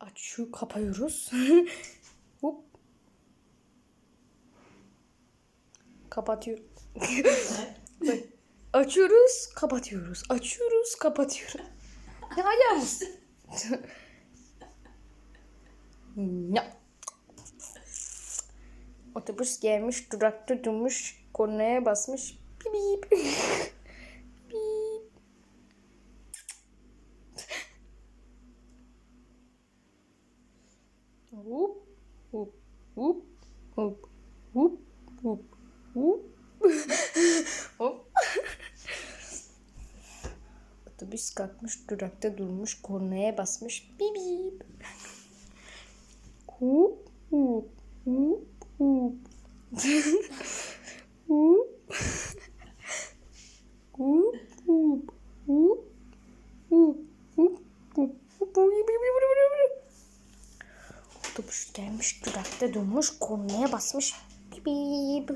Açıyor, kapıyoruz. Hop. Kapatıyor. Bak, Açıyoruz, kapatıyoruz. Açıyoruz, kapatıyoruz. Ne ayağımız? ya. Otobüs gelmiş, durakta durmuş, kornaya basmış. Bip. Bip. Hop, hop, hop, hop, hop, hop, hop. hop. Otobüs kalkmış, durakta durmuş, kornaya basmış. Bip bip. Hop, hop, hop, hop. Hop. Hop, hop, hop. Hop, hop, hop, hop. Otobüs gelmiş, durakta durmuş, kornaya basmış. Bip.